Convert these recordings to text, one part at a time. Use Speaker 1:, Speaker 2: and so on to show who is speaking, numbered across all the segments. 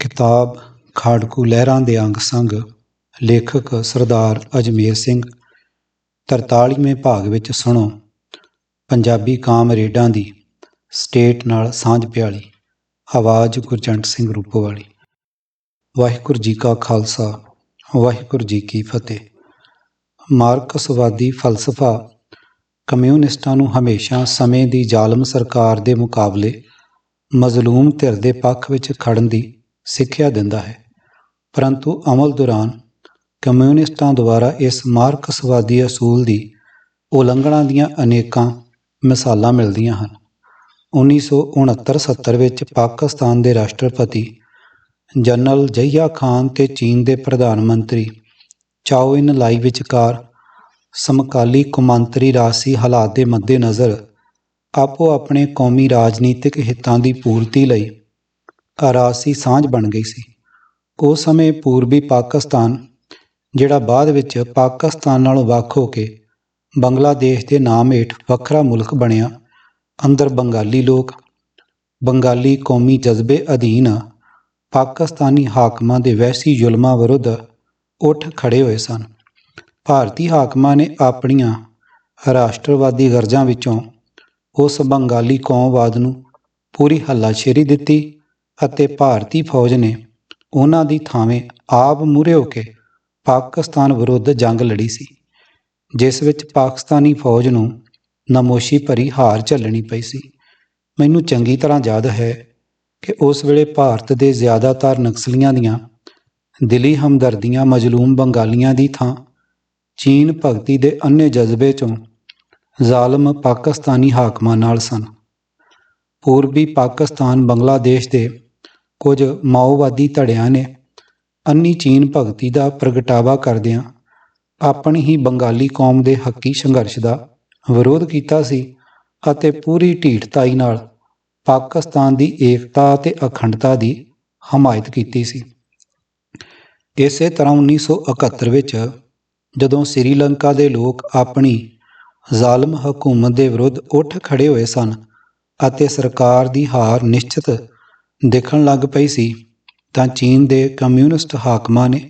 Speaker 1: ਕਿਤਾਬ ਖਾੜਕੂ ਲਹਿਰਾਂ ਦੇ ਅੰਗ ਸੰਗ, ਲੇਖਕ ਸਰਦਾਰ ਅਜਮੇਰ ਸਿੰਘ। 43ਵੇਂ ਭਾਗ ਵਿੱਚ ਸੁਣੋ। ਪੰਜਾਬੀ ਕਾਮਰੇਡਾਂ ਦੀ ਸਟੇਟ ਨਾਲ ਸਾਂਝ ਪਿਆਲੀ। ਆਵਾਜ਼ ਗੁਰਜੰਟ ਸਿੰਘ ਰੂਪੋਵਾਲੀ। ਵਾਹਿਗੁਰੂ ਜੀ ਕਾ ਖਾਲਸਾ, ਵਾਹਿਗੁਰੂ ਜੀ ਕੀ ਫਤਿਹ। ਮਾਰਕਸਵਾਦੀ ਫਲਸਫਾ ਕਮਿਊਨਿਸਟਾਂ ਨੂੰ ਹਮੇਸ਼ਾ ਸਮੇਂ ਦੀ ਜ਼ਾਲਮ ਸਰਕਾਰ ਦੇ ਮੁਕਾਬਲੇ ਮਜ਼ਲੂਮ ਧਿਰ ਦੇ ਪੱਖ ਵਿੱਚ ਖੜਨ ਦੀ ਸਿੱਖਿਆ ਦਿੰਦਾ ਹੈ। ਪਰੰਤੂ ਅਮਲ ਦੌਰਾਨ ਕਮਿਊਨਿਸਟਾਂ ਦੁਆਰਾ ਇਸ ਮਾਰਕਸਵਾਦੀ ਅਸੂਲ ਦੀ ਉਲੰਘਣਾ ਦੀਆਂ ਅਨੇਕਾਂ ਮਿਸਾਲਾਂ ਮਿਲਦੀਆਂ ਹਨ। 1969-70 ਵਿੱਚ ਪਾਕਿਸਤਾਨ ਦੇ ਰਾਸ਼ਟਰਪਤੀ ਜਨਰਲ ਜਹੀਆ ਖਾਨ ਤੇ ਚੀਨ ਦੇ ਪ੍ਰਧਾਨ ਮੰਤਰੀ ਚਾਓ ਇਨ ਲਾਈ ਵਿਚਕਾਰ ਸਮਕਾਲੀ ਕੌਮਾਂਤਰੀ ਰਾਜਸੀ ਹਾਲਾਤ ਦੇ ਮੱਦੇਨਜ਼ਰ ਆਪੋ ਆਪਣੇ ਕੌਮੀ ਰਾਜਨੀਤਿਕ ਹਿੱਤਾਂ ਦੀ ਪੂਰਤੀ ਲਈ ਰਾਜਸੀ ਸਾਂਝ ਬਣ ਗਈ ਸੀ। ਉਸ ਸਮੇਂ ਪੂਰਬੀ ਪਾਕਿਸਤਾਨ, ਜਿਹੜਾ ਬਾਅਦ ਵਿੱਚ ਪਾਕਿਸਤਾਨ ਨਾਲੋਂ ਵੱਖ ਹੋ ਕੇ ਬੰਗਲਾਦੇਸ਼ ਦੇ ਨਾਮ ਹੇਠ ਵੱਖਰਾ ਮੁਲਕ ਬਣਿਆ, ਅੰਦਰ ਬੰਗਾਲੀ ਲੋਕ, ਬੰਗਾਲੀ ਕੌਮੀ ਜਜ਼ਬੇ ਅਧੀਨ ਪਾਕਿਸਤਾਨੀ ਹਾਕਮਾਂ ਦੇ ਵੈਸੀ ਜ਼ੁਲਮਾਂ ਵਿਰੁੱਧ ਉੱਠ ਖੜੇ ਹੋਏ ਸਨ। ਭਾਰਤੀ ਹਾਕਮਾਂ ਨੇ ਆਪਣੀਆਂ ਰਾਸ਼ਟਰਵਾਦੀ ਗਰਜਾਂ ਵਿੱਚੋਂ ਉਸ ਬੰਗਾਲੀ ਕੌਮਵਾਦ ਨੂੰ ਪੂਰੀ ਹੱਲਾਸ਼ੇਰੀ ਦਿੱਤੀ। ਅਤੇ ਭਾਰਤੀ ਫੌਜ ਨੇ ਉਹਨਾਂ ਦੀ ਥਾਵੇਂ ਆਪ ਮੂਰੇ ਹੋ ਕੇ ਪਾਕਿਸਤਾਨ ਵਿਰੁੱਧ ਜੰਗ ਲੜੀ ਸੀ, ਜਿਸ ਵਿੱਚ ਪਾਕਿਸਤਾਨੀ ਫੌਜ ਨੂੰ ਨਮੋਸ਼ੀ ਭਰੀ ਹਾਰ ਝੱਲਣੀ ਪਈ ਸੀ। ਮੈਨੂੰ ਚੰਗੀ ਤਰ੍ਹਾਂ ਯਾਦ ਹੈ ਕਿ ਉਸ ਵੇਲੇ ਭਾਰਤ ਦੇ ਜ਼ਿਆਦਾਤਰ ਨਕਸਲੀਆਂ ਦੀਆਂ ਦਿਲੀ ਹਮਦਰਦੀਆਂ ਮਜਲੂਮ ਬੰਗਾਲੀਆਂ ਦੀ ਥਾਂ ਚੀਨ ਭਗਤੀ ਦੇ ਅੰਨੇ ਜਜ਼ਬੇ ਚੋਂ ਜ਼ਾਲਮ ਪਾਕਿਸਤਾਨੀ ਹਾਕਮਾਂ ਨਾਲ ਸਨ। ਪੂਰਬੀ ਪਾਕਿਸਤਾਨ ਬੰਗਲਾਦੇਸ਼ ਦੇ ਕੁਝ ਮਾਓਵਾਦੀ ਧੜਿਆਂ ਨੇ ਅੰਨੀ ਚੀਨ ਭਗਤੀ ਦਾ ਪ੍ਰਗਟਾਵਾ ਕਰਦਿਆਂ ਆਪਣੀ ਹੀ ਬੰਗਾਲੀ ਕੌਮ ਦੇ ਹੱਕੀ ਸੰਘਰਸ਼ ਦਾ ਵਿਰੋਧ ਕੀਤਾ ਸੀ ਅਤੇ ਪੂਰੀ ਢੀਠਤਾਈ ਨਾਲ ਪਾਕਿਸਤਾਨ ਦੀ ਏਕਤਾ ਅਤੇ ਅਖੰਡਤਾ ਦੀ ਹਮਾਇਤ ਕੀਤੀ ਸੀ। ਇਸੇ ਤਰ੍ਹਾਂ 1971 ਵਿੱਚ ਜਦੋਂ ਸ੍ਰੀਲੰਕਾ ਦੇ ਲੋਕ ਆਪਣੀ ਜ਼ਾਲਮ ਹਕੂਮਤ ਦੇ ਵਿਰੁੱਧ ਉੱਠ ਖੜੇ ਹੋਏ ਸਨ ਅਤੇ ਸਰਕਾਰ ਦੀ ਹਾਰ ਨਿਸ਼ਚਿਤ ਦੇਖਣ ਲੱਗ ਪਈ ਸੀ ਤਾਂ ਚੀਨ ਦੇ ਕਮਿਊਨਿਸਟ ਹਾਕਮਾਂ ਨੇ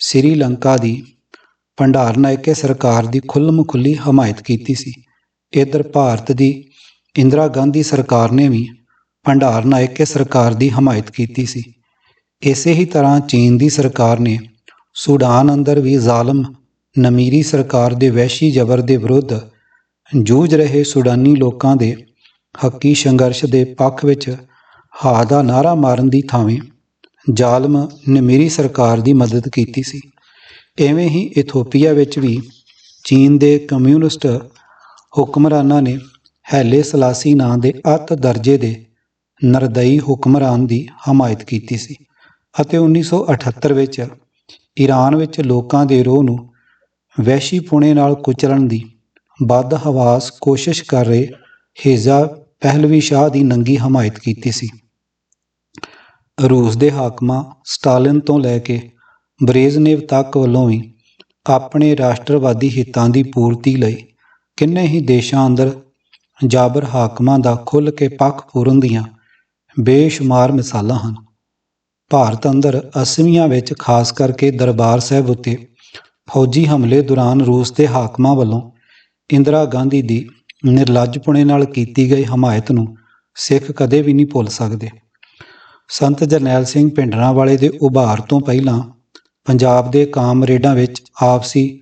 Speaker 1: ਸ੍ਰੀਲੰਕਾ ਦੀ ਭੰਡਾਰ ਨਾਇਕੇ ਸਰਕਾਰ ਦੀ ਖੁੱਲ੍ਹਮ ਖੁੱਲੀ ਹਮਾਇਤ ਕੀਤੀ ਸੀ। ਇਧਰ ਭਾਰਤ ਦੀ ਇੰਦਰਾ ਗਾਂਧੀ ਸਰਕਾਰ ਨੇ ਵੀ ਭੰਡਾਰਨਾਇਕੇ ਸਰਕਾਰ ਦੀ ਹਮਾਇਤ ਕੀਤੀ ਸੀ। ਇਸੇ ਹੀ ਤਰ੍ਹਾਂ ਚੀਨ ਦੀ ਸਰਕਾਰ ਨੇ ਸੂਡਾਨ ਅੰਦਰ ਵੀ ਜ਼ਾਲਮ ਨਮੀਰੀ ਸਰਕਾਰ ਦੇ ਵਹਿਸ਼ੀ ਜ਼ਬਰ ਦੇ ਵਿਰੁੱਧ ਜੂਝ ਰਹੇ ਸੂਡਾਨੀ ਲੋਕਾਂ ਦੇ ਹੱਕੀ ਸੰਘਰਸ਼ ਦੇ ਪੱਖ ਵਿੱਚ ਹਾ ਦਾ ਨਾਰਾ ਮਾਰਨ ਦੀ ਥਾਵੇਂ ਜ਼ਾਲਮ ਨਮੀਰੀ ਸਰਕਾਰ ਦੀ ਮਦਦ ਕੀਤੀ ਸੀ। ਐਵੇਂ ਹੀ ਇਥੋਪੀਆ ਵਿੱਚ ਵੀ ਚੀਨ ਦੇ ਕਮਿਊਨਿਸਟ ਹੁਕਮਰਾਨਾਂ ਨੇ ਹੈਲੇ ਸਲਾਸੀ ਨਾਂ ਦੇ ਅੱਤ ਦਰਜੇ ਦੇ ਨਰਦਈ ਹੁਕਮਰਾਨ ਦੀ ਹਮਾਇਤ ਕੀਤੀ ਸੀ ਅਤੇ 1978 ਵਿੱਚ ਈਰਾਨ ਵਿੱਚ ਲੋਕਾਂ ਦੇ ਰੋਹ ਨੂੰ ਵੈਸ਼ੀ ਪੁਣੇ ਨਾਲ ਕੁਚਲਣ ਦੀ ਵੱਧ ਹਵਾਸ ਕੋਸ਼ਿਸ਼ ਕਰ ਰਹੇ ਹੇਜ਼ਾ ਪਹਿਲਵੀ ਸ਼ਾਹ ਦੀ ਨੰਗੀ ਹਮਾਇਤ ਕੀਤੀ ਸੀ। ਰੂਸ ਦੇ ਹਾਕਮਾਂ ਸਟਾਲਿਨ ਤੋਂ ਲੈ ਕੇ ਬਰੇਜ਼ਨੇਵ ਤੱਕ ਵੱਲੋਂ ਵੀ ਆਪਣੇ ਰਾਸ਼ਟਰਵਾਦੀ ਹਿੱਤਾਂ ਦੀ ਪੂਰਤੀ ਲਈ ਕਿੰਨੇ ਹੀ ਦੇਸ਼ਾਂ ਅੰਦਰ ਜਾਬਰ ਹਾਕਮਾਂ ਦਾ ਖੁੱਲ੍ਹ ਕੇ ਪੱਖ ਪੂਰਨ ਦੀਆਂ ਬੇਸ਼ੁਮਾਰ ਮਿਸਾਲਾਂ ਹਨ। ਭਾਰਤ ਅੰਦਰ ਅਸਮੀਆਂ ਵਿੱਚ ਖਾਸ ਕਰਕੇ ਦਰਬਾਰ ਸਾਹਿਬ ਉੱਤੇ ਫੌਜੀ ਹਮਲੇ ਦੌਰਾਨ ਰੂਸ ਦੇ ਹਾਕਮਾਂ ਵੱਲੋਂ ਇੰਦਰਾ ਗਾਂਧੀ ਦੀ ਨਿਰਲੱਜਪੁਣੇ ਨਾਲ ਕੀਤੀ ਗਈ ਹਮਾਇਤ ਨੂੰ ਸਿੱਖ ਕਦੇ ਵੀ ਨਹੀਂ ਭੁੱਲ ਸਕਦੇ। ਸੰਤ ਜਰਨੈਲ ਸਿੰਘ ਭਿੰਡਰਾਂ ਵਾਲੇ ਦੇ ਉਭਾਰ ਤੋਂ ਪਹਿਲਾਂ ਪੰਜਾਬ ਦੇ ਕਾਮਰੇਡਾਂ ਵਿੱਚ ਆਪਸੀ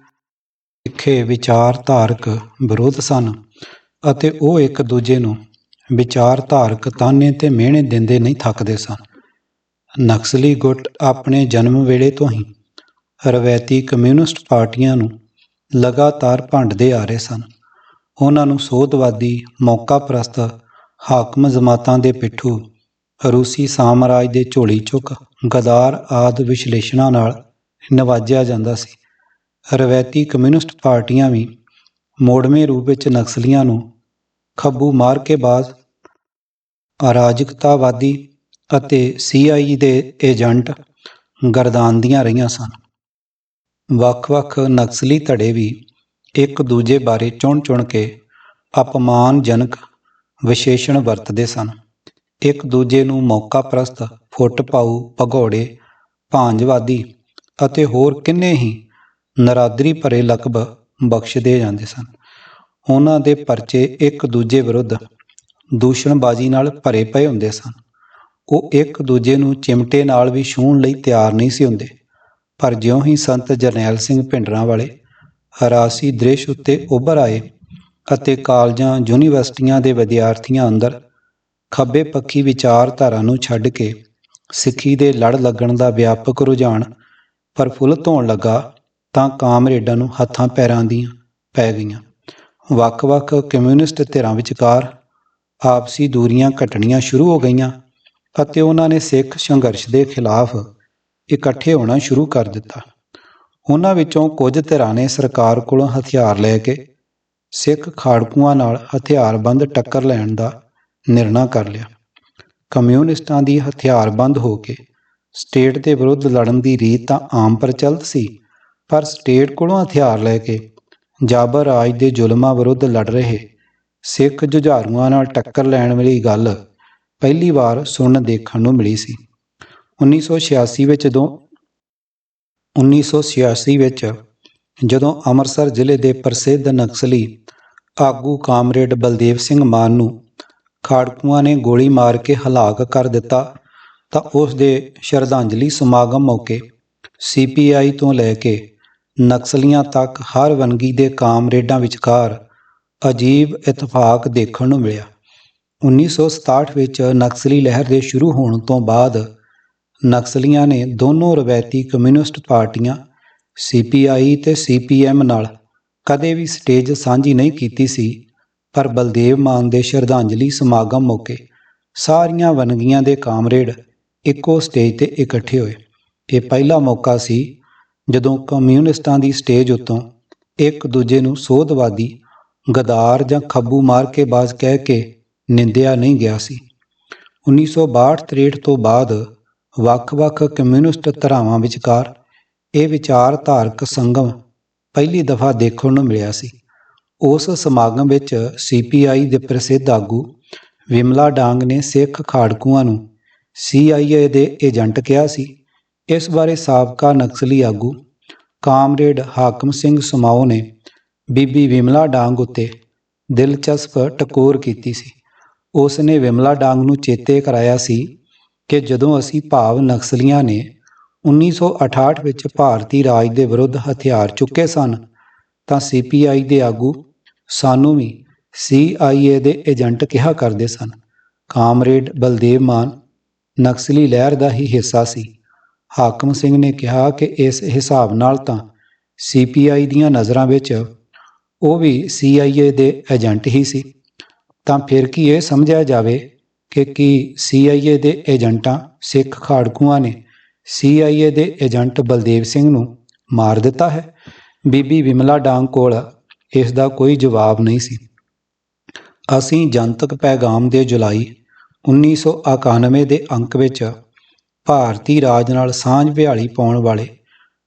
Speaker 1: ਤਿੱਖੇ ਵਿਚਾਰਧਾਰਕ ਵਿਰੋਧ ਸਨ ਅਤੇ ਉਹ ਇੱਕ ਦੂਜੇ ਨੂੰ ਵਿਚਾਰਧਾਰਕ ਤਾਨੇ ਤੇ ਮਿਹਣੇ ਦਿੰਦੇ ਨਹੀਂ ਥੱਕਦੇ ਸਨ। ਨਕਸਲੀ ਗੁੱਟ ਆਪਣੇ ਜਨਮ ਵੇਲੇ ਤੋਂ ਹੀ ਰਵੈਤੀ ਕਮਿਊਨਿਸਟ ਪਾਰਟੀਆਂ ਨੂੰ ਲਗਾਤਾਰ ਭੰਡਦੇ ਆ ਰਹੇ ਸਨ। ਉਹਨਾਂ ਨੂੰ ਸੋਧਵਾਦੀ ਮੌਕਾ ਪ੍ਰਸਤ ਹਾਕਮ ਜਮਾਤਾਂ ਦੇ ਪਿੱਠੂ ਰੂਸੀ ਸਾਮਰਾਜ ਦੇ ਝੋਲੀ ਚੁੱਕ ਗਦਾਰ ਆਦ ਵਿਸ਼ਲੇਸ਼ਣਾਂ ਨਾਲ ਨਵਾਜਿਆ ਜਾਂਦਾ ਸੀ। ਰਵੈਤੀ ਕਮਿਊਨਿਸਟ ਪਾਰਟੀਆਂ ਵੀ ਮੋੜਵੇਂ ਰੂਪ ਵਿੱਚ ਨਕਸਲੀਆਂ ਨੂੰ ਖੱਬੂ ਮਾਰ ਕੇ ਬਾਜ਼, ਅਰਾਜਕਤਾਵਾਦੀ ਅਤੇ ਸੀਆਈ ਦੇ ਏਜੰਟ ਗਰਦਾਨਦੀਆਂ ਰਹੀਆਂ ਸਨ। ਵੱਖ-ਵੱਖ ਨਕਸਲੀ ਧੜੇ ਵੀ ਇੱਕ ਦੂਜੇ ਬਾਰੇ ਚੁਣ-ਚੁਣ ਕੇ ਅਪਮਾਨਜਨਕ ਵਿਸ਼ੇਸ਼ਣ ਵਰਤਦੇ ਸਨ। ਇੱਕ ਦੂਜੇ ਨੂੰ ਮੌਕਾ ਪ੍ਰਸਤ, ਫੁੱਟ ਪਾਊ, ਭਗੌੜੇ, ਭਾਂਜਵਾਦੀ ਅਤੇ ਹੋਰ ਕਿੰਨੇ ਹੀ ਨਰਾਦਰੀ ਭਰੇ ਲਕਬ ਬਖਸ਼ਦੇ ਜਾਂਦੇ ਸਨ। ਉਹਨਾਂ ਦੇ ਪਰਚੇ ਇੱਕ ਦੂਜੇ ਵਿਰੁੱਧ ਦੂਸ਼ਣਬਾਜ਼ੀ ਨਾਲ ਭਰੇ ਪਏ ਹੁੰਦੇ ਸਨ। ਉਹ ਇੱਕ ਦੂਜੇ ਨੂੰ ਚਿਮਟੇ ਨਾਲ ਵੀ ਛੂਹਣ ਲਈ ਤਿਆਰ ਨਹੀਂ ਸੀ ਹੁੰਦੇ। ਪਰ ਜਿਉਂ ਹੀ ਸੰਤ ਜਰਨੈਲ ਸਿੰਘ ਭਿੰਡਰਾਂ ਵਾਲੇ ਹਰਾਸੀ ਦ੍ਰਿਸ਼ ਉੱਤੇ ਉੱਭਰ ਆਏ ਅਤੇ ਕਾਲਜਾਂ, ਯੂਨੀਵਰਸਿਟੀਆਂ ਦੇ ਵਿਦਿਆਰਥੀਆਂ ਅੰਦਰ ਖੱਬੇ ਪੱਖੀ ਵਿਚਾਰਧਾਰਾ ਨੂੰ ਛੱਡ ਕੇ ਸਿੱਖੀ ਦੇ ਲੜ ਲੱਗਣ ਦਾ ਵਿਆਪਕ ਰੁਝਾਨ ਪ੍ਰਫੁੱਲਤ ਹੋਣ ਲੱਗਾ ਤਾਂ ਕਾਮਰੇਡਾਂ ਨੂੰ ਹੱਥਾਂ ਪੈਰਾਂ ਦੀਆਂ ਪੈ ਗਈਆਂ। ਵੱਖ-ਵੱਖ ਕਮਿਊਨਿਸਟ ਧਿਰਾਂ ਵਿਚਕਾਰ ਆਪਸੀ ਦੂਰੀਆਂ ਘਟਣੀਆਂ ਸ਼ੁਰੂ ਹੋ ਗਈਆਂ ਅਤੇ ਉਹਨਾਂ ਨੇ ਸਿੱਖ ਸੰਘਰਸ਼ ਦੇ ਖਿਲਾਫ ਇਕੱਠੇ ਹੋਣਾ ਸ਼ੁਰੂ ਕਰ ਦਿੱਤਾ। ਉਹਨਾਂ ਵਿੱਚੋਂ ਕੁਝ ਧਿਰਾਂ ਨੇ ਸਰਕਾਰ ਕੋਲੋਂ ਹਥਿਆਰ ਲੈ ਕੇ ਸਿੱਖ ਖਾੜਕੂਆਂ ਨਾਲ ਹਥਿਆਰਬੰਦ ਟੱਕਰ ਲੈਣ ਦਾ ਨਿਰਣਾ ਕਰ ਲਿਆ। ਕਮਿਊਨਿਸਟਾਂ ਦੀ ਹਥਿਆਰਬੰਦ ਹੋ ਕੇ ਸਟੇਟ ਦੇ ਵਿਰੁੱਧ ਲੜਨ ਦੀ ਰੀਤ ਤਾਂ ਆਮ ਪ੍ਰਚਲਿਤ ਸੀ, ਪਰ ਸਟੇਟ ਕੋਲੋਂ ਹਥਿਆਰ ਲੈ ਕੇ ਜਾਬਰ ਰਾਜ ਦੇ ਜ਼ੁਲਮਾਂ ਵਿਰੁੱਧ ਲੜ ਰਹੇ ਸਿੱਖ ਜੁਝਾਰੂਆਂ ਨਾਲ ਟੱਕਰ ਲੈਣ ਵਾਲੀ ਗੱਲ ਪਹਿਲੀ ਵਾਰ ਸੁਣਨ ਦੇਖਣ ਨੂੰ ਮਿਲੀ ਸੀ। 1986 ਵਿੱਚ ਜਦੋਂ 1986 ਵਿੱਚ ਜਦੋਂ ਅੰਮ੍ਰਿਤਸਰ ਜ਼ਿਲ੍ਹੇ ਦੇ ਪ੍ਰਸਿੱਧ ਨਕਸਲੀ ਆਗੂ ਕਾਮਰੇਡ ਬਲਦੇਵ ਸਿੰਘ ਮਾਨ ਨੂੰ ਖਾੜਕੂਆਂ ਨੇ ਗੋਲੀ ਮਾਰ ਕੇ ਹਲਾਕ ਕਰ ਦਿੱਤਾ ਤਾਂ ਉਸ ਦੇ ਸ਼ਰਧਾਂਜਲੀ ਸਮਾਗਮ ਮੌਕੇ ਸੀਪੀਆਈ ਤੋਂ ਲੈ ਕੇ ਨਕਸਲੀਆਂ ਤੱਕ ਹਰ ਵੰਗੀ ਦੇ ਕਾਮਰੇਡਾਂ ਵਿਚਕਾਰ ਅਜੀਬ ਇਤਫਾਕ ਦੇਖਣ ਨੂੰ ਮਿਲਿਆ। 1967 ਵਿੱਚ ਨਕਸਲੀ ਲਹਿਰ ਦੇ ਸ਼ੁਰੂ ਹੋਣ ਤੋਂ ਬਾਅਦ ਨਕਸਲੀਆਂ ਨੇ ਦੋਨੋਂ ਰਵਾਇਤੀ ਕਮਿਊਨਿਸਟ ਪਾਰਟੀਆਂ ਸੀਪੀਆਈ ਤੇ ਸੀਪੀਐਮ ਨਾਲ ਕਦੇ ਵੀ ਸਟੇਜ ਸਾਂਝੀ ਨਹੀਂ ਕੀਤੀ ਸੀ ਪਰ ਬਲਦੇਵ ਮਾਨ ਦੇ ਸ਼ਰਧਾਂਜਲੀ ਸਮਾਗਮ ਮੌਕੇ ਸਾਰੀਆਂ ਵੰਨਗੀਆਂ ਦੇ ਕਾਮਰੇਡ ਇੱਕੋ ਸਟੇਜ ਤੇ ਇਕੱਠੇ ਹੋਏ। ਇਹ ਪਹਿਲਾ ਮੌਕਾ ਸੀ ਜਦੋਂ ਕਮਿਊਨਿਸਟਾਂ ਦੀ ਸਟੇਜ ਉੱਤੋਂ ਇੱਕ ਦੂਜੇ ਨੂੰ ਸੋਧਵਾਦੀ, ਗਦਾਰ ਜਾਂ ਖੱਬੂ ਮਾਰ ਕੇ ਬਾਜ਼ ਕਹਿ ਕੇ ਨਿੰਦਿਆ ਨਹੀਂ ਗਿਆ ਸੀ। 1962-63 ਤੋਂ ਬਾਅਦ ਵੱਖ-ਵੱਖ ਕਮਿਊਨਿਸਟ ਧਰਾਵਾਂ ਵਿਚਕਾਰ ਇਹ ਵਿਚਾਰਧਾਰਕ ਸੰਗਮ ਪਹਿਲੀ ਦਫਾ ਦੇਖਣ ਨੂੰ ਮਿਲਿਆ ਸੀ। ਉਸ ਸਮਾਗਮ ਵਿੱਚ ਸੀਪੀਆਈ ਦੇ ਪ੍ਰਸਿੱਧ ਆਗੂ ਵਿਮਲਾ ਡਾਂਗ ਨੇ ਸਿੱਖ ਖਾੜਕੂਆਂ ਨੂੰ ਸੀਆਈਏ ਦੇ ਏਜੰਟ ਕਿਹਾ ਸੀ। ਇਸ ਬਾਰੇ ਸਾਬਕਾ ਨਕਸਲੀ ਆਗੂ ਕਾਮਰੇਡ ਹਾਕਮ ਸਿੰਘ ਸਮਾਓ ਨੇ ਬੀਬੀ ਵਿਮਲਾ ਡਾਂਗ ਉੱਤੇ ਦਿਲਚਸਪ ਟਕੋਰ ਕੀਤੀ ਸੀ। ਉਸ ਨੇ ਵਿਮਲਾ ਡਾਂਗ ਨੂੰ ਚੇਤੇ ਕਰਾਇਆ ਸੀ ਕਿ ਜਦੋਂ ਅਸੀਂ ਭਾਵ ਨਕਸਲੀਆਂ ਨੇ 1968 ਵਿੱਚ ਭਾਰਤੀ ਰਾਜ ਦੇ ਵਿਰੁੱਧ ਹਥਿਆਰ ਚੁੱਕੇ ਸਨ ਤਾਂ ਸੀਪੀਆਈ ਦੇ ਆਗੂ ਸਾਨੂੰ ਵੀ ਸੀਆਈਏ ਦੇ ਏਜੰਟ ਕਿਹਾ ਕਰਦੇ ਸਨ। ਕਾਮਰੇਡ ਬਲਦੇਵ ਮਾਨ, ਨਕਸਲੀ ਲਹਿਰ ਦਾ ਹੀ ਹਿੱਸਾ ਸੀ। ਹਾਕਮ ਸਿੰਘ ਨੇ ਕਿਹਾ ਕਿ ਇਸ ਹਿਸਾਬ ਨਾਲ ਤਾਂ ਸੀਪੀਆਈ ਦੀਆਂ ਨਜ਼ਰਾਂ ਵਿੱਚ ਉਹ ਵੀ ਸੀਆਈਏ ਦੇ ਏਜੰਟ ਹੀ ਸੀ। ਤਾਂ ਫਿਰ ਕੀ ਇਹ ਸਮਝਿਆ ਜਾਵੇ ਕਿ ਕੀ ਸੀਆਈਏ ਦੇ ਏਜੰਟਾਂ ਸਿੱਖ ਖਾੜਕੂਆਂ ਨੇ ਸੀਆਈਏ ਦੇ ਏਜੰਟ ਬਲਦੇਵ ਸਿੰਘ ਨੂੰ ਮਾਰ ਦਿੱਤਾ ਹੈ? ਬੀਬੀ ਵਿਮਲਾ ਡਾਂਗ ਕੋਲ ਇਸ ਦਾ ਕੋਈ ਜਵਾਬ ਨਹੀਂ ਸੀ। ਅਸੀਂ ਜਨਤਕ ਪੈਗਾਮ ਦੇ ਜੁਲਾਈ 1991 ਦੇ ਅੰਕ ਵਿੱਚ ਭਾਰਤੀ ਰਾਜ ਨਾਲ ਸਾਂਝ ਵਿਹਾਲੀ ਪਾਉਣ ਵਾਲੇ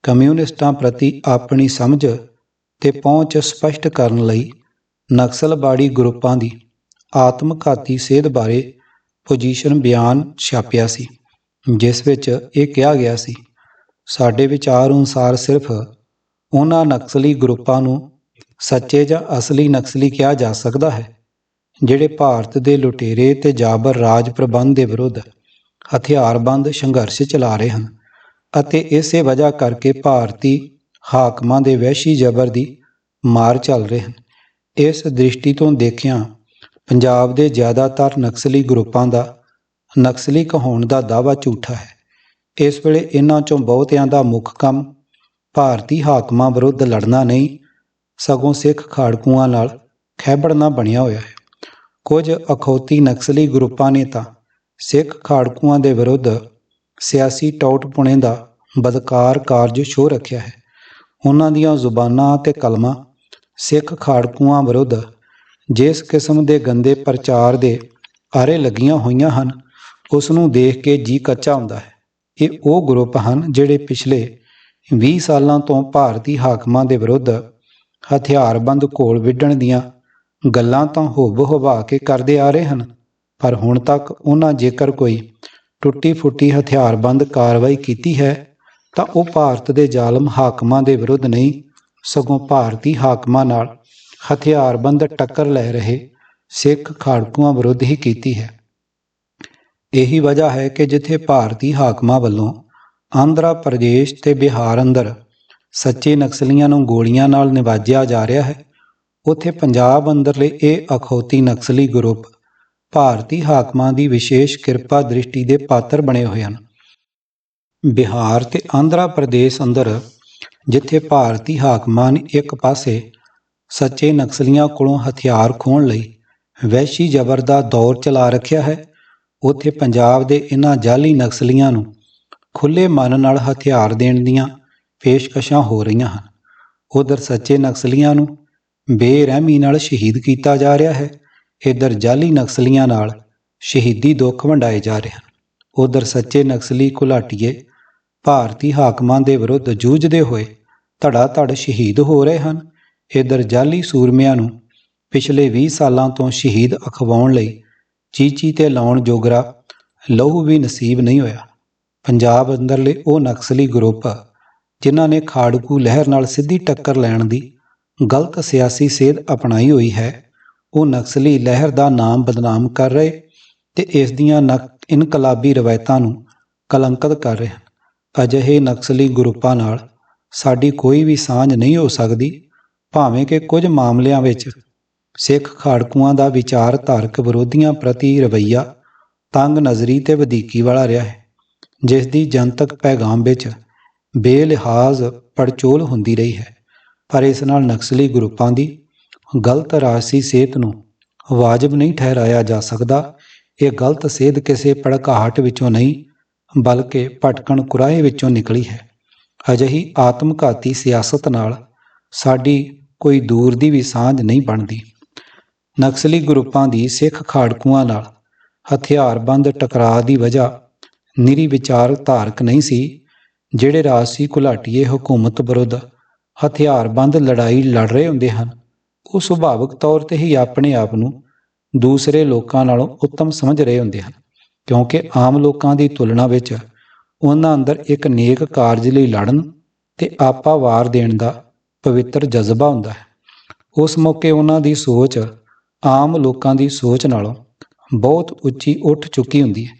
Speaker 1: ਕਮਿਊਨਿਸਟਾਂ ਪ੍ਰਤੀ ਆਪਣੀ ਸਮਝ ਤੇ ਪਹੁੰਚ ਸਪਸ਼ਟ ਕਰਨ ਲਈ ਨਕਸਲਬਾੜੀ ਗਰੁੱਪਾਂ ਦੀ ਆਤਮਘਾਤੀ ਸੇਧ ਬਾਰੇ ਪੋਜੀਸ਼ਨ ਬਿਆਨ ਛਾਪਿਆ ਸੀ, ਜਿਸ ਵਿੱਚ ਇਹ ਕਿਹਾ ਗਿਆ ਸੀ, ਸਾਡੇ ਵਿਚਾਰ ਅਨੁਸਾਰ ਸਿਰਫ ਉਹਨਾਂ ਨਕਸਲੀ ਗਰੁੱਪਾਂ ਨੂੰ ਸੱਚੇ ਜਾਂ ਅਸਲੀ ਨਕਸਲੀ ਕਿਹਾ ਜਾ ਸਕਦਾ ਹੈ, ਜਿਹੜੇ ਭਾਰਤ ਦੇ ਲੁਟੇਰੇ ਤੇ ਜਾਬਰ ਰਾਜ ਪ੍ਰਬੰਧ ਦੇ ਵਿਰੁੱਧ ਹਥਿਆਰਬੰਦ ਸੰਘਰਸ਼ ਚਲਾ ਰਹੇ ਹਨ ਅਤੇ ਇਸੇ ਵਜ੍ਹਾ ਕਰਕੇ ਭਾਰਤੀ ਹਾਕਮਾਂ ਦੇ ਵਹਿਸ਼ੀ ਜ਼ਬਰ ਦੀ ਮਾਰ ਚੱਲ ਰਹੇ ਹਨ। ਇਸ ਦ੍ਰਿਸ਼ਟੀ ਤੋਂ ਦੇਖਿਆਂ ਪੰਜਾਬ ਦੇ ਜ਼ਿਆਦਾਤਰ ਨਕਸਲੀ ਗਰੁੱਪਾਂ ਦਾ ਨਕਸਲੀ ਕਹਾਉਣ ਦਾ ਦਾਅਵਾ ਝੂਠਾ ਹੈ। ਇਸ ਵੇਲੇ ਇਹਨਾਂ ਚੋਂ ਬਹੁਤਿਆਂ ਦਾ ਮੁੱਖ ਕੰਮ ਭਾਰਤੀ ਹਾਕਮਾਂ ਵਿਰੁੱਧ ਲੜਨਾ ਨਹੀਂ ਸਗੋਂ ਸਿੱਖ ਖਾੜਕੂਆਂ ਨਾਲ ਖੈਬੜਨਾ ਬਣਿਆ ਹੋਇਆ ਹੈ। ਕੁਝ ਅਖੌਤੀ ਨਕਸਲੀ ਗਰੁੱਪਾਂ ਨੇ ਤਾਂ ਸਿੱਖ ਖਾੜਕੂਆਂ ਦੇ ਵਿਰੁੱਧ ਸਿਆਸੀ ਟੌਟਪੁਣੇ ਦਾ ਬਦਕਾਰ ਕਾਰਜ ਸ਼ੋਅ ਰੱਖਿਆ ਹੈ। ਉਹਨਾਂ ਦੀਆਂ ਜ਼ੁਬਾਨਾਂ ਤੇ ਕਲਮਾਂ ਸਿੱਖ ਖਾੜਕੂਆਂ ਵਿਰੁੱਧ ਜਿਸ ਕਿਸਮ ਦੇ ਗੰਦੇ ਪ੍ਰਚਾਰ ਦੇ ਆਰੇ ਲੱਗੀਆਂ ਹੋਈਆਂ ਹਨ ਉਸ ਨੂੰ ਦੇਖ ਕੇ ਜੀ ਕੱਚਾ ਹੁੰਦਾ ਹੈ। ਇਹ ਉਹ ਗਰੁੱਪ ਹਨ ਜਿਹੜੇ ਪਿਛਲੇ 20 ਸਾਲਾਂ ਤੋਂ ਭਾਰਤੀ ਹਾਕਮਾਂ ਦੇ ਵਿਰੁੱਧ ਹਥਿਆਰਬੰਦ ਘੋਲ ਵਿੱਢਣ ਦੀਆਂ ਗੱਲਾਂ ਤਾਂ ਹੋਬ ਹਵਾ ਕੇ ਕਰਦੇ ਆ ਰਹੇ ਹਨ, ਪਰ ਹੁਣ ਤੱਕ ਉਹਨਾਂ ਜੇਕਰ ਕੋਈ ਟੁੱਟੀ ਫੁੱਟੀ ਹਥਿਆਰਬੰਦ ਕਾਰਵਾਈ ਕੀਤੀ ਹੈ, ਤਾਂ ਉਹ ਭਾਰਤ ਦੇ ਜ਼ਾਲਮ ਹਾਕਮਾਂ ਦੇ ਵਿਰੁੱਧ ਨਹੀਂ, ਸਗੋਂ ਭਾਰਤੀ ਹਾਕਮਾਂ ਨਾਲ ਹਥਿਆਰਬੰਦ ਟੱਕਰ ਲੈ ਰਹੇ ਸਿੱਖ ਖਾੜਕੂਆਂ ਵਿਰੁੱਧ ਹੀ ਕੀਤੀ ਹੈ। ਇਹੀ ਵਜ੍ਹਾ ਹੈ ਕਿ ਜਿੱਥੇ ਭਾਰਤੀ ਹਾਕਮਾਂ ਵੱਲੋਂ ਆਂਧਰਾ ਪ੍ਰਦੇਸ਼ ਤੇ ਬਿਹਾਰ ਅੰਦਰ ਸੱਚੇ ਨਕਸਲੀਆਂ ਨੂੰ ਗੋਲੀਆਂ ਨਾਲ ਨਿਵਾਜਿਆ ਜਾ ਰਿਹਾ ਹੈ। ਉੱਥੇ ਪੰਜਾਬ ਅੰਦਰਲੇ ਇਹ ਅਖੌਤੀ ਨਕਸਲੀ ਗਰੁੱਪ ਭਾਰਤੀ ਹਾਕਮਾਂ ਦੀ ਵਿਸ਼ੇਸ਼ ਕਿਰਪਾ ਦ੍ਰਿਸ਼ਟੀ ਦੇ ਪਾਤਰ ਬਣੇ ਹੋਏ ਹਨ। ਬਿਹਾਰ ਤੇ ਆਂਧਰਾ ਪ੍ਰਦੇਸ਼ ਅੰਦਰ, ਜਿੱਥੇ ਭਾਰਤੀ ਹਾਕਮਾਂ ਨੇ ਇੱਕ ਪਾਸੇ ਸੱਚੇ ਨਕਸਲੀਆਂ ਕੋਲੋਂ ਹਥਿਆਰ ਖੋਹਣ ਲਈ ਵੈਸ਼ੀ ਜ਼ਬਰ ਦਾ ਦੌਰ ਚਲਾ ਰੱਖਿਆ ਹੈ, ਉੱਥੇ ਪੰਜਾਬ ਦੇ ਇਹਨਾਂ ਜਾਲੀ ਨਕਸਲੀਆਂ ਨੂੰ ਖੁੱਲੇ ਮਨ ਨਾਲ ਹਥਿਆਰ ਦੇਣ ਦੀਆਂ ਪੇਸ਼ਕਸ਼ਾਂ ਹੋ ਰਹੀਆਂ ਹਨ। ਉਧਰ ਸੱਚੇ ਨਕਸਲੀਆਂ ਨੂੰ ਬੇਰਹਿਮੀ ਨਾਲ ਸ਼ਹੀਦ ਕੀਤਾ ਜਾ ਰਿਹਾ ਹੈ। ਇਧਰ ਜਾਲੀ ਨਕਸਲੀਆਂ ਨਾਲ ਸ਼ਹੀਦੀ ਦੁੱਖ ਵੰਡਾਏ ਜਾ ਰਹੇ ਹਨ। ਉਧਰ ਸੱਚੇ ਨਕਸਲੀ ਘੁਲਾਟੀਏ ਭਾਰਤੀ ਹਾਕਮਾਂ ਦੇ ਵਿਰੁੱਧ ਜੂਝਦੇ ਹੋਏ ਧੜਾ ਧੜ ਸ਼ਹੀਦ ਹੋ ਰਹੇ ਹਨ। ਇਧਰ ਜਾਲੀ ਸੂਰਮਿਆਂ ਨੂੰ ਪਿਛਲੇ 20 ਸਾਲਾਂ ਤੋਂ ਸ਼ਹੀਦ ਅਖਵਾਉਣ ਲਈ ਚੀਚੀ ਤੇ ਲਾਉਣ ਜੋਗਰਾ ਲਹੂ ਵੀ ਨਸੀਬ ਨਹੀਂ ਹੋਇਆ। ਪੰਜਾਬ ਅੰਦਰਲੇ ਉਹ ਨਕਸਲੀ ਗਰੁੱਪ ਜਿਨ੍ਹਾਂ ਨੇ ਖਾੜਕੂ ਲਹਿਰ ਨਾਲ ਸਿੱਧੀ ਟੱਕਰ ਲੈਣ ਦੀ ਗਲਤ ਸਿਆਸੀ ਸੇਧ ਅਪਣਾਈ ਹੋਈ ਹੈ, ਉਹ ਨਕਸਲੀ ਲਹਿਰ ਦਾ ਨਾਮ ਬਦਨਾਮ ਕਰ ਰਹੇ ਤੇ ਇਸ ਦੀਆਂ ਨਕ, ਇਨਕਲਾਬੀ ਰਵਾਇਤਾਂ ਨੂੰ ਕਲੰਕਿਤ ਕਰ ਰਹੇ ਹਨ। ਅਜਿਹੇ ਨਕਸਲੀ ਗਰੁੱਪਾਂ ਨਾਲ ਸਾਡੀ ਕੋਈ ਵੀ ਸਾਂਝ ਨਹੀਂ ਹੋ ਸਕਦੀ, ਭਾਵੇਂ ਕਿ ਕੁਝ ਮਾਮਲਿਆਂ ਵਿੱਚ ਸਿੱਖ ਖਾੜਕੂਆਂ ਦਾ ਵਿਚਾਰਧਾਰਕ ਵਿਰੋਧੀਆਂ ਪ੍ਰਤੀ ਰਵੱਈਆ ਤੰਗ ਨਜ਼ਰੀ ਤੇ ਵਧੀਕੀ ਵਾਲਾ ਰਿਹਾ ਹੈ, ਜਿਸ ਦੀ ਜਨਤਕ ਪੈਗਾਮ ਵਿੱਚ ਬੇਲਿਹਾਜ਼ ਪੜਚੋਲ ਹੁੰਦੀ ਰਹੀ ਹੈ। ਪਰ ਇਸ ਨਾਲ ਨਕਸਲੀ ਗਰੁੱਪਾਂ ਦੀ ਗਲਤ ਰਾਜਸੀ ਸਿਹਤ ਨੂੰ ਵਾਜਬ ਨਹੀਂ ਠਹਿਰਾਇਆ ਜਾ ਸਕਦਾ। ਇਹ ਗਲਤ ਸੇਧ ਕਿਸੇ ਭੜਕਾਹਟ ਵਿੱਚੋਂ ਨਹੀਂ, ਬਲਕਿ ਭਟਕਣ ਕੁਰਾਹੇ ਵਿੱਚੋਂ ਨਿਕਲੀ ਹੈ। ਅਜਿਹੀ ਆਤਮਘਾਤੀ ਸਿਆਸਤ ਨਾਲ ਸਾਡੀ ਕੋਈ ਦੂਰ ਦੀ ਵੀ ਸਾਂਝ ਨਹੀਂ ਬਣਦੀ। ਨਕਸਲੀ ਗਰੁੱਪਾਂ ਦੀ ਸਿੱਖ ਖਾੜਕੂਆਂ ਨਾਲ ਹਥਿਆਰਬੰਦ ਟਕਰਾਅ ਦੀ ਵਜ੍ਹਾ ਨਿਰੀ ਵਿਚਾਰ ਧਾਰਕ ਨਹੀਂ ਸੀ। ਜਿਹੜੇ ਰਾਜਸੀ ਘੁਲਾਟੀਏ ਹਕੂਮਤ ਵਿਰੁੱਧ ਹਥਿਆਰਬੰਦ ਲੜਾਈ ਲੜ ਰਹੇ ਹੁੰਦੇ ਹਨ, ਉਹ ਸੁਭਾਵਿਕ ਤੌਰ ਤੇ ਹੀ ਆਪਣੇ ਆਪ ਨੂੰ ਦੂਸਰੇ ਲੋਕਾਂ ਨਾਲੋਂ ਉੱਤਮ ਸਮਝ ਰਹੇ ਹੁੰਦੇ ਹਨ, ਕਿਉਂਕਿ ਆਮ ਲੋਕਾਂ ਦੀ ਤੁਲਨਾ ਵਿੱਚ ਉਹਨਾਂ ਅੰਦਰ ਇੱਕ ਨੇਕ ਕਾਰਜ ਲਈ ਲੜਨ ਤੇ ਆਪਾ ਵਾਰ ਦੇਣ ਦਾ ਪਵਿੱਤਰ ਜਜ਼ਬਾ ਹੁੰਦਾ ਹੈ। ਉਸ ਮੌਕੇ ਉਹਨਾਂ ਦੀ ਸੋਚ, ਆਮ ਲੋਕਾਂ ਦੀ ਸੋਚ ਨਾਲੋਂ ਬਹੁਤ ਉੱਚੀ ਉੱਠ ਚੁੱਕੀ ਹੁੰਦੀ ਹੈ,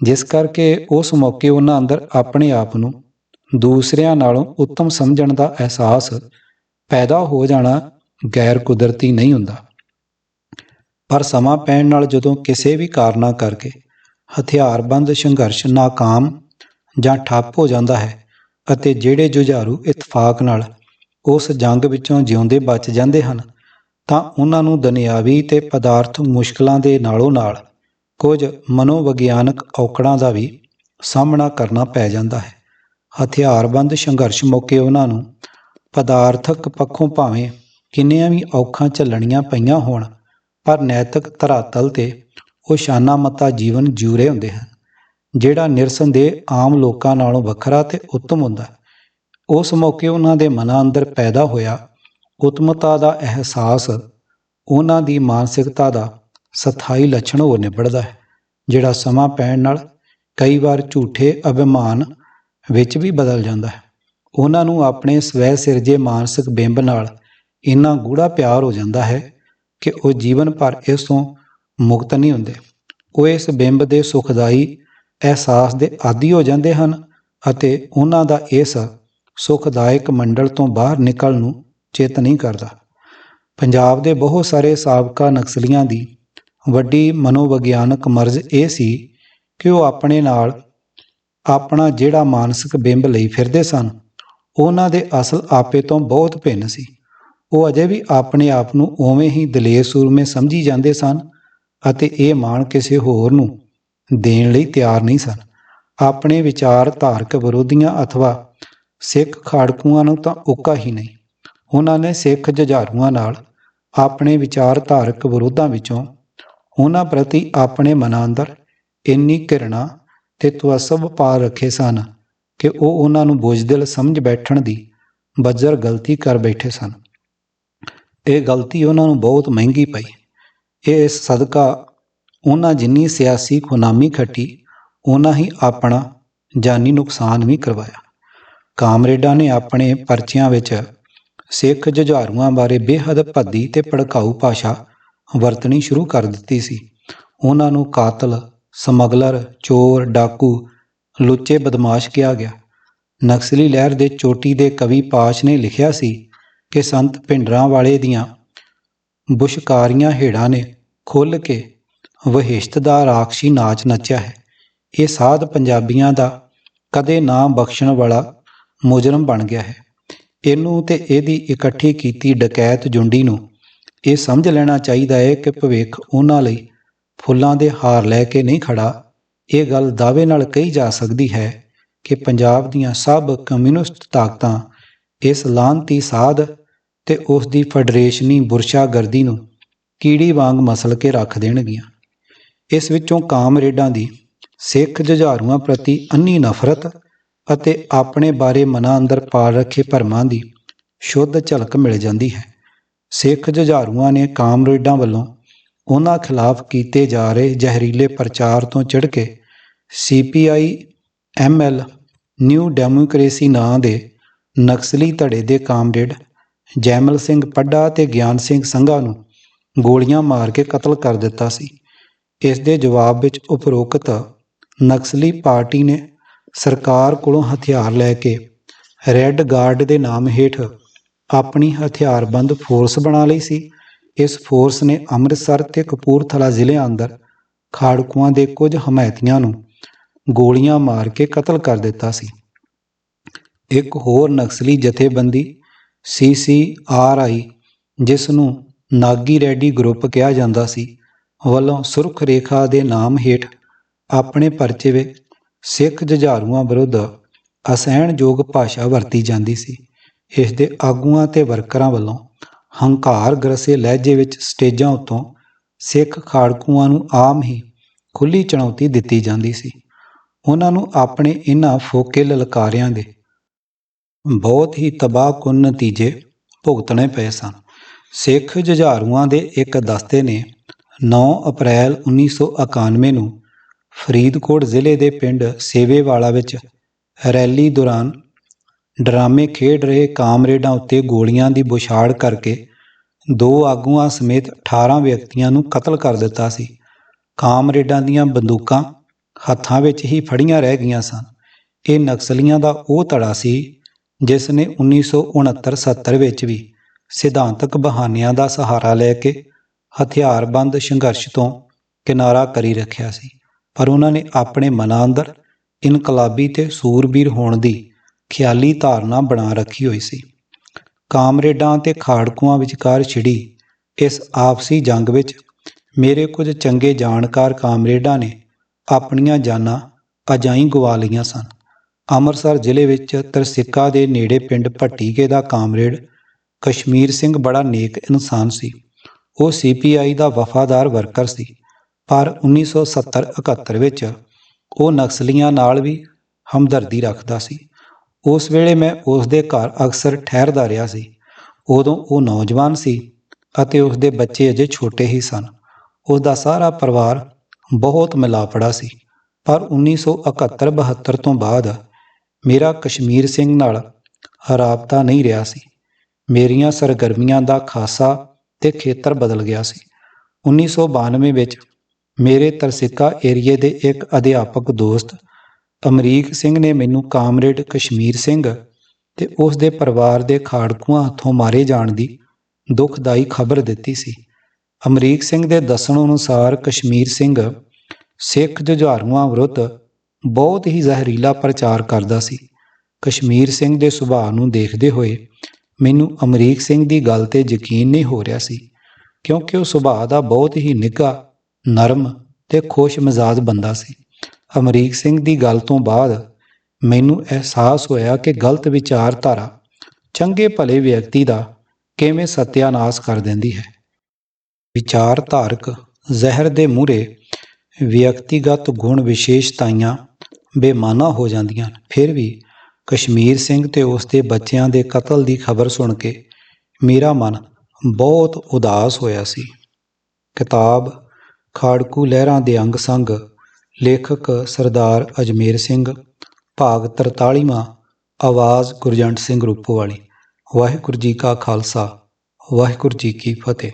Speaker 1: ਜਿਸ ਕਰਕੇ ਉਸ ਮੌਕੇ ਉਹਨਾਂ ਅੰਦਰ ਆਪਣੇ ਆਪ ਨੂੰ ਦੂਸਰਿਆਂ ਨਾਲੋਂ ਉੱਤਮ ਸਮਝਣ ਦਾ ਅਹਿਸਾਸ ਪੈਦਾ ਹੋ ਜਾਣਾ ਗੈਰ ਕੁਦਰਤੀ ਨਹੀਂ ਹੁੰਦਾ। ਪਰ ਸਮਾਂ ਪੈਣ ਨਾਲ ਜਦੋਂ ਕਿਸੇ ਵੀ ਕਾਰਨਾ ਕਰਕੇ ਹਥਿਆਰਬੰਦ ਸੰਘਰਸ਼ ਨਾਕਾਮ ਜਾਂ ਠੱਪ ਹੋ ਜਾਂਦਾ ਹੈ ਅਤੇ ਜਿਹੜੇ ਜੁਝਾਰੂ ਇਤਫਾਕ ਨਾਲ ਉਸ ਜੰਗ ਵਿੱਚੋਂ ਜਿਉਂਦੇ ਬਚ ਜਾਂਦੇ ਹਨ, ਤਾਂ ਉਹਨਾਂ ਨੂੰ ਦੁਨਿਆਵੀ ਤੇ ਪਦਾਰਥ ਮੁਸ਼ਕਲਾਂ ਦੇ ਨਾਲੋਂ ਨਾਲ ਕੁਝ ਮਨੋਵਿਗਿਆਨਕ ਔਕੜਾਂ ਦਾ ਵੀ ਸਾਹਮਣਾ ਕਰਨਾ ਪੈ ਜਾਂਦਾ ਹੈ। ਹਥਿਆਰਬੰਦ ਸੰਘਰਸ਼ ਮੌਕੇ ਉਹਨਾਂ ਨੂੰ ਪਦਾਰਥਕ ਪੱਖੋਂ ਭਾਵੇਂ ਕਿੰਨੀਆਂ ਵੀ ਔਖਾਂ ਝੱਲਣੀਆਂ ਪਈਆਂ ਹੋਣ, ਪਰ ਨੈਤਿਕ ਧਰਾਤਲ ਤੇ ਉਹ ਸ਼ਾਨਾ ਮਤਾ ਜੀਵਨ ਜੂਰੇ ਹੁੰਦੇ ਹਨ, ਜਿਹੜਾ ਨਿਰਸੰਦੇਹ ਆਮ ਲੋਕਾਂ ਨਾਲੋਂ ਵੱਖਰਾ ਤੇ ਉੱਤਮ ਹੁੰਦਾ ਹੈ। ਉਸ ਮੌਕੇ ਉਹਨਾਂ ਦੇ ਮਨਾਂ ਅੰਦਰ ਪੈਦਾ ਹੋਇਆ ਉਤਮਤਾ ਦਾ ਅਹਿਸਾਸ ਉਹਨਾਂ ਦੀ ਮਾਨਸਿਕਤਾ ਦਾ ਸਥਾਈ ਲੱਛਣ ਹੋ ਨਿਬੜਦਾ ਹੈ, ਜਿਹੜਾ ਸਮਾਂ ਪੈਣ ਨਾਲ ਕਈ ਵਾਰ ਝੂਠੇ ਅਭਿਮਾਨ ਵਿੱਚ ਵੀ ਬਦਲ ਜਾਂਦਾ ਹੈ। ਉਹਨਾਂ ਨੂੰ ਆਪਣੇ ਸਵੈ ਸਿਰਜੇ ਮਾਨਸਿਕ ਬਿੰਬ ਨਾਲ ਇੰਨਾ ਗੂੜਾ ਪਿਆਰ ਹੋ ਜਾਂਦਾ ਹੈ ਕਿ ਉਹ ਜੀਵਨ ਭਰ ਇਸ ਤੋਂ ਮੁਕਤ ਨਹੀਂ ਹੁੰਦੇ। ਉਹ ਇਸ ਬਿੰਬ ਦੇ ਸੁਖਦਾਈ ਅਹਿਸਾਸ ਦੇ ਆਦੀ ਹੋ ਜਾਂਦੇ ਹਨ ਅਤੇ ਉਹਨਾਂ ਦਾ ਇਸ ਸੁਖਦਾਇਕ ਮੰਡਲ ਤੋਂ ਬਾਹਰ ਨਿਕਲਣ ਨੂੰ ਚੇਤ ਨਹੀਂ ਕਰਦਾ। ਪੰਜਾਬ ਦੇ ਬਹੁਤ ਸਾਰੇ ਸਾਬਕਾ ਨਕਸਲੀਆਂ ਦੀ ਵੱਡੀ ਮਨੋਵਿਗਿਆਨਕ ਮਰਜ਼ ਇਹ ਸੀ ਕਿ ਉਹ ਆਪਣੇ ਨਾਲ ਆਪਣਾ ਜਿਹੜਾ ਮਾਨਸਿਕ ਬਿੰਬ ਲਈ ਫਿਰਦੇ ਸਨ, ਉਹਨਾਂ ਦੇ ਅਸਲ ਆਪੇ ਤੋਂ ਬਹੁਤ ਭਿੰਨ ਸੀ। ਉਹ ਅਜੇ ਵੀ ਆਪਣੇ ਆਪ ਨੂੰ ਉਵੇਂ ਹੀ ਦਲੇਰ ਸੂਰਮੇ ਸਮਝੀ ਜਾਂਦੇ ਸਨ ਅਤੇ ਇਹ ਮਾਣ ਕਿਸੇ ਹੋਰ ਨੂੰ ਦੇਣ ਲਈ ਤਿਆਰ ਨਹੀਂ ਸਨ। ਆਪਣੇ ਵਿਚਾਰ ਧਾਰਕ ਵਿਰੋਧੀਆਂ ਅਥਵਾ ਸਿੱਖ ਖਾੜਕੂਆਂ ਨੂੰ ਤਾਂ ਉੱਕਾ ਹੀ ਨਹੀਂ। ਉਹਨਾਂ ਨੇ ਸਿੱਖ ਜੁਝਾਰੂਆਂ ਨਾਲ ਆਪਣੇ ਵਿਚਾਰ ਧਾਰਕ ਵਿਰੋਧਾਂ ਵਿੱਚੋਂ ਉਹਨਾਂ ਪ੍ਰਤੀ ਆਪਣੇ ਮਨਾਂ ਅੰਦਰ ਇੰਨੀ ਘਿਰਣਾ ਤੇ ਤਵਸਬ ਪਾ ਰੱਖੇ ਸਨ ਕਿ ਉਹ ਉਹਨਾਂ ਨੂੰ ਬੁਝਦਿਲ ਸਮਝ ਬੈਠਣ ਦੀ ਬੱਜਰ ਗਲਤੀ ਕਰ ਬੈਠੇ ਸਨ। ਇਹ ਗਲਤੀ ਉਹਨਾਂ ਨੂੰ ਬਹੁਤ ਮਹਿੰਗੀ ਪਈ। ਇਹ ਇਸ ਸਦਕਾ ਉਹਨਾਂ ਜਿੰਨੀ ਸਿਆਸੀ ਖੁਨਾਮੀ ਖੱਟੀ, ਉਹਨਾਂ ਹੀ ਆਪਣਾ ਜਾਨੀ ਨੁਕਸਾਨ ਵੀ ਕਰਵਾਇਆ। ਕਾਮਰੇਡਾਂ ਨੇ ਆਪਣੇ ਪਰਚਿਆਂ ਵਿੱਚ ਸਿੱਖ ਜੁਝਾਰੂਆਂ ਬਾਰੇ ਬੇਹੱਦ ਭੱਦੀ ਤੇ ਭੜਕਾਊ ਭਾਸ਼ਾ ਵਰਤਣੀ ਸ਼ੁਰੂ ਕਰ ਦਿੱਤੀ ਸੀ। ਉਹਨਾਂ ਨੂੰ ਕਾਤਲ ਸਮਗਲਰ, ਚੋਰ, ਡਾਕੂ, ਲੁੱਚੇ ਬਦਮਾਸ਼ ਕਿਹਾ ਗਿਆ। ਨਕਸਲੀ ਲਹਿਰ ਦੇ ਚੋਟੀ ਦੇ ਕਵੀ ਪਾਸ਼ ਨੇ ਲਿਖਿਆ ਸੀ ਕਿ ਸੰਤ ਭਿੰਡਰਾਂ ਵਾਲੇ ਦੀਆਂ ਬੁਸ਼ਕਾਰੀਆਂ ਹੇੜਾਂ ਨੇ ਖੁੱਲ ਕੇ ਵਹਿਸ਼ਤ ਦਾ ਰਾਖਸ਼ੀ ਨਾਚ ਨੱਚਿਆ ਹੈ। ਇਹ ਸਾਧ ਪੰਜਾਬੀਆਂ ਦਾ ਕਦੇ ਨਾ ਬਖਸ਼ਣ ਵਾਲਾ ਮੁਜਰਮ ਬਣ ਗਿਆ ਹੈ। ਇਹਨੂੰ ਤੇ ਇਹਦੀ ਇਕੱਠੀ ਕੀਤੀ ਡਕੈਤ ਜੁੰਡੀ ਨੂੰ ਇਹ ਸਮਝ ਲੈਣਾ ਚਾਹੀਦਾ ਹੈ ਕਿ ਭਵਿੱਖ ਉਹਨਾਂ ਲਈ ਫੁੱਲਾਂ ਦੇ ਹਾਰ ਲੈ ਕੇ ਨਹੀਂ ਖੜਾ। ਇਹ ਗੱਲ ਦਾਅਵੇ ਨਾਲ ਕਹੀ ਜਾ ਸਕਦੀ ਹੈ ਕਿ ਪੰਜਾਬ ਦੀਆਂ ਸਭ ਕਮਿਊਨਿਸਟ ਤਾਕਤਾਂ ਇਸ ਲਾਂਤੀ ਸਾਧ ਤੇ ਉਸ ਦੀ ਫੈਡਰੇਸ਼ਨੀ ਬੁਰਸ਼ਾਗਰਦੀ ਨੂੰ ਕੀੜੀ ਵਾਂਗ ਮਸਲ ਕੇ ਰੱਖ ਦੇਣਗੀਆਂ। ਇਸ ਵਿੱਚੋਂ ਕਾਮਰੇਡਾਂ ਦੀ ਸਿੱਖ ਜੁਝਾਰੂਆਂ ਪ੍ਰਤੀ ਅੰਨੀ ਨਫ਼ਰਤ ਅਤੇ ਆਪਣੇ ਬਾਰੇ ਮਨਾਂ ਅੰਦਰ ਪਾਲ ਰੱਖੇ ਭਰਮਾਂ ਦੀ ਸ਼ੁੱਧ ਝਲਕ ਮਿਲ ਜਾਂਦੀ ਹੈ। ਸਿੱਖ ਜੁਝਾਰੂਆਂ ਨੇ ਕਾਮਰੇਡਾਂ ਵੱਲੋਂ ਉਹਨਾਂ ਖਿਲਾਫ ਕੀਤੇ ਜਾ ਰਹੇ ਜ਼ਹਿਰੀਲੇ ਪ੍ਰਚਾਰ ਤੋਂ ਚਿੜ ਕੇ ਸੀਪੀਆਈ ਐਮਐਲ ਨਿਊ ਡੈਮੋਕ੍ਰੇਸੀ ਨਾਂ ਦੇ ਨਕਸਲੀ ਧੜੇ ਦੇ ਕਾਮਰੇਡ ਜੈਮਲ ਸਿੰਘ ਪੱਡਾ ਤੇ ਗਿਆਨ ਸਿੰਘ ਸੰਘਾ ਨੂੰ ਗੋਲੀਆਂ ਮਾਰ ਕੇ ਕਤਲ ਕਰ ਦਿੱਤਾ ਸੀ। ਇਸ ਦੇ ਜਵਾਬ ਵਿੱਚ ਉਪਰੋਕਤ ਨਕਸਲੀ ਪਾਰਟੀ ਨੇ ਸਰਕਾਰ ਕੋਲੋਂ ਹਥਿਆਰ ਲੈ ਕੇ ਰੈੱਡ ਗਾਰਡ ਦੇ ਨਾਮ ਹੇਠ ਆਪਣੀ ਹਥਿਆਰਬੰਦ ਫੋਰਸ ਬਣਾ ਲਈ ਸੀ। ਇਸ ਫੋਰਸ ਨੇ ਅੰਮ੍ਰਿਤਸਰ ਤੇ ਕਪੂਰਥਲਾ ਜ਼ਿਲ੍ਹਿਆਂ ਅੰਦਰ ਖਾੜਕੂਆਂ ਦੇ ਕੁਝ ਹਮਾਇਤੀਆਂ ਨੂੰ ਗੋਲੀਆਂ ਮਾਰ ਕੇ ਕਤਲ ਕਰ ਦਿੱਤਾ ਸੀ। ਇੱਕ ਹੋਰ ਨਕਸਲੀ ਜਥੇਬੰਦੀ ਸੀਸੀਆਰਆਈ ਜਿਸ ਨੂੰ ਨਾਗੀ ਰੈਡੀ ਗਰੁੱਪ ਕਿਹਾ ਜਾਂਦਾ ਸੀ, ਵੱਲੋਂ ਸੁਰਖ ਰੇਖਾ ਦੇ ਨਾਮ ਹੇਠ ਆਪਣੇ ਪਰਚੇ ਵਿੱਚ ਸਿੱਖ ਜੁਝਾਰੂਆਂ ਵਿਰੁੱਧ ਅਸਹਿਣਯੋਗ ਭਾਸ਼ਾ ਵਰਤੀ ਜਾਂਦੀ ਸੀ। ਇਸ ਦੇ ਆਗੂਆਂ ਤੇ ਵਰਕਰਾਂ ਵੱਲੋਂ ਹੰਕਾਰ ਗਰਸੇ ਲਹਿਜੇ ਵਿੱਚ ਸਟੇਜਾਂ ਉੱਤੋਂ ਸਿੱਖ ਖਾੜਕੂਆਂ ਨੂੰ ਆਮ ਹੀ ਖੁੱਲੀ ਚੁਣੌਤੀ ਦਿੱਤੀ ਜਾਂਦੀ ਸੀ। ਉਹਨਾਂ ਨੂੰ ਆਪਣੇ ਇਹਨਾਂ ਫੋਕੇ ਲਲਕਾਰਿਆਂ ਦੇ ਬਹੁਤ ਹੀ ਤਬਾਹਕੁਨ ਨਤੀਜੇ ਭੁਗਤਣੇ ਪਏ ਸਨ। ਸਿੱਖ ਜੁਝਾਰੂਆਂ ਦੇ ਇੱਕ ਦਸਤੇ ਨੇ 9 ਅਪ੍ਰੈਲ 1991 ਨੂੰ ਫਰੀਦਕੋਟ ਜ਼ਿਲ੍ਹੇ ਦੇ ਪਿੰਡ ਸੇਵੇਵਾਲਾ ਵਿੱਚ ਰੈਲੀ ਦੌਰਾਨ ਡਰਾਮੇ ਖੇਡ ਰਹੇ ਕਾਮਰੇਡਾਂ ਉੱਤੇ ਗੋਲੀਆਂ ਦੀ ਬੁਛਾੜ ਕਰਕੇ ਦੋ ਆਗੂਆਂ ਸਮੇਤ 18 ਵਿਅਕਤੀਆਂ ਨੂੰ ਕਤਲ ਕਰ ਦਿੱਤਾ ਸੀ। ਕਾਮਰੇਡਾਂ ਦੀਆਂ ਬੰਦੂਕਾਂ ਹੱਥਾਂ ਵਿੱਚ ਹੀ ਫੜੀਆਂ ਰਹਿ ਗਈਆਂ ਸਨ। ਇਹ ਨਕਸਲੀਆਂ ਦਾ ਉਹ ਧੜਾ ਸੀ ਜਿਸ ਨੇ 1969-70 ਵਿੱਚ ਵੀ ਸਿਧਾਂਤਕ ਬਹਾਨਿਆਂ ਦਾ ਸਹਾਰਾ ਲੈ ਕੇ ਹਥਿਆਰਬੰਦ ਸੰਘਰਸ਼ ਤੋਂ ਕਿਨਾਰਾ ਕਰੀ ਰੱਖਿਆ ਸੀ। ਪਰ ਉਹਨਾਂ ਨੇ ਆਪਣੇ ਮਨਾਂ ਅੰਦਰ ਇਨਕਲਾਬੀ ਤੇ ਸੂਰਬੀਰ ਹੋਣ ਦੀ ਖਿਆਲੀ ਧਾਰਨਾ ਬਣਾ ਰੱਖੀ ਹੋਈ ਸੀ। ਕਾਮਰੇਡਾਂ ਤੇ ਖਾੜਕੂਆਂ ਵਿਚਕਾਰ ਛਿੜੀ ਇਸ ਆਪਸੀ ਜੰਗ ਵਿੱਚ ਮੇਰੇ ਕੁਝ ਚੰਗੇ ਜਾਣਕਾਰ ਕਾਮਰੇਡਾਂ ਨੇ ਆਪਣੀਆਂ ਜਾਨਾਂ ਅਜਾਈ ਗਵਾ ਲਈਆਂ ਸਨ। ਅੰਮ੍ਰਿਤਸਰ ਜ਼ਿਲ੍ਹੇ ਵਿੱਚ ਤਰਸਿੱਕਾ ਦੇ ਨੇੜੇ ਪਿੰਡ ਭੱਟੀਕੇ ਦਾ ਕਾਮਰੇਡ ਕਸ਼ਮੀਰ ਸਿੰਘ ਬੜਾ ਨੇਕ ਇਨਸਾਨ ਸੀ। ਉਹ ਸੀਪੀਆਈ ਦਾ ਵਫਾਦਾਰ ਵਰਕਰ ਸੀ। ਪਰ 1970-71 ਵਿੱਚ ਉਹ ਨਕਸਲੀਆਂ ਨਾਲ ਵੀ ਹਮਦਰਦੀ ਰੱਖਦਾ ਸੀ। ਉਸ ਵੇਲੇ ਮੈਂ ਉਸ ਦੇ ਘਰ ਅਕਸਰ ਠਹਿਰਦਾ ਰਿਹਾ ਸੀ। ਉਦੋਂ ਉਹ ਨੌਜਵਾਨ ਸੀ ਅਤੇ ਉਸ ਦੇ ਬੱਚੇ ਅਜੇ ਛੋਟੇ ਹੀ ਸਨ। ਉਸ ਦਾ ਸਾਰਾ ਪਰਿਵਾਰ ਬਹੁਤ ਮਿਲਾਪੜਾ ਸੀ। ਪਰ 1971-72 ਤੋਂ ਬਾਅਦ ਮੇਰਾ ਕਸ਼ਮੀਰ ਸਿੰਘ ਨਾਲ ਰਾਬਤਾ ਨਹੀਂ ਰਿਹਾ ਸੀ। ਮੇਰੀਆਂ ਸਰਗਰਮੀਆਂ ਦਾ ਖਾਸਾ ਤੇ ਖੇਤਰ ਬਦਲ ਗਿਆ ਸੀ। 1992 ਵਿੱਚ ਮੇਰੇ ਤਰਸਿੱਕਾ ਏਰੀਏ ਦੇ ਇੱਕ ਅਧਿਆਪਕ ਦੋਸਤ ਅਮਰੀਕ ਸਿੰਘ ਨੇ ਮੈਨੂੰ ਕਾਮਰੇਡ ਕਸ਼ਮੀਰ ਸਿੰਘ ਤੇ ਉਸ ਦੇ ਪਰਿਵਾਰ ਦੇ ਖਾੜਕੂਆਂ ਹੱਥੋਂ ਮਾਰੇ ਜਾਣ ਦੀ ਦੁਖਦਾਈ ਖਬਰ ਦਿੱਤੀ ਸੀ। ਅਮਰੀਕ ਸਿੰਘ ਦੇ ਦੱਸਣ ਅਨੁਸਾਰ ਕਸ਼ਮੀਰ ਸਿੰਘ ਸਿੱਖ ਜੁਝਾਰੂਆਂ ਵਿਰੁੱਧ ਬਹੁਤ ਹੀ ਜ਼ਹਿਰੀਲਾ ਪ੍ਰਚਾਰ ਕਰਦਾ ਸੀ। ਕਸ਼ਮੀਰ ਸਿੰਘ ਦੇ ਸੁਭਾਅ ਨੂੰ ਦੇਖਦੇ ਹੋਏ ਮੈਨੂੰ ਅਮਰੀਕ ਸਿੰਘ ਦੀ ਗੱਲ ਤੇ ਯਕੀਨ ਨਹੀਂ ਹੋ ਰਿਹਾ ਸੀ, ਕਿਉਂਕਿ ਉਹ ਸੁਭਾਅ ਦਾ ਬਹੁਤ ਹੀ ਨਿੱਘਾ, ਨਰਮ ਤੇ ਖੁਸ਼ ਮਿਜ਼ਾਜ ਬੰਦਾ ਸੀ। ਅਮਰੀਕ ਸਿੰਘ ਦੀ ਗੱਲ ਤੋਂ ਬਾਅਦ ਮੈਨੂੰ ਅਹਿਸਾਸ ਹੋਇਆ ਕਿ ਗਲਤ ਵਿਚਾਰਧਾਰਾ ਚੰਗੇ ਭਲੇ ਵਿਅਕਤੀ ਦਾ ਕਿਵੇਂ ਸਤਿਆਨਾਸ਼ ਕਰ ਦਿੰਦੀ ਹੈ। ਵਿਚਾਰਧਾਰਕ ਜ਼ਹਿਰ ਦੇ ਮੂਹਰੇ ਵਿਅਕਤੀਗਤ ਗੁਣ ਵਿਸ਼ੇਸ਼ਤਾਈਆਂ ਬੇਮਾਨਾ ਹੋ ਜਾਂਦੀਆਂ ਫਿਰ ਵੀ ਕਸ਼ਮੀਰ ਸਿੰਘ ਤੇ ਉਸ ਦੇ ਬੱਚਿਆਂ ਦੇ ਕਤਲ ਦੀ ਖਬਰ ਸੁਣ ਕੇ ਮੇਰਾ ਮਨ ਬਹੁਤ ਉਦਾਸ ਹੋਇਆ ਸੀ। ਕਿਤਾਬ ਖਾੜਕੂ ਲਹਿਰਾਂ ਦੇ ਅੰਗ ਸੰਗ ਲੇਖਕ ਸਰਦਾਰ ਅਜਮੇਰ ਸਿੰਘ, ਭਾਗ 43ਵਾਂ ਆਵਾਜ਼ ਗੁਰਜੰਟ ਸਿੰਘ ਰੂਪੋਵਾਲੀ। ਵਾਹਿਗੁਰੂ ਜੀ ਕਾ ਖਾਲਸਾ, ਵਾਹਿਗੁਰੂ ਜੀ ਕੀ ਫਤਿਹ।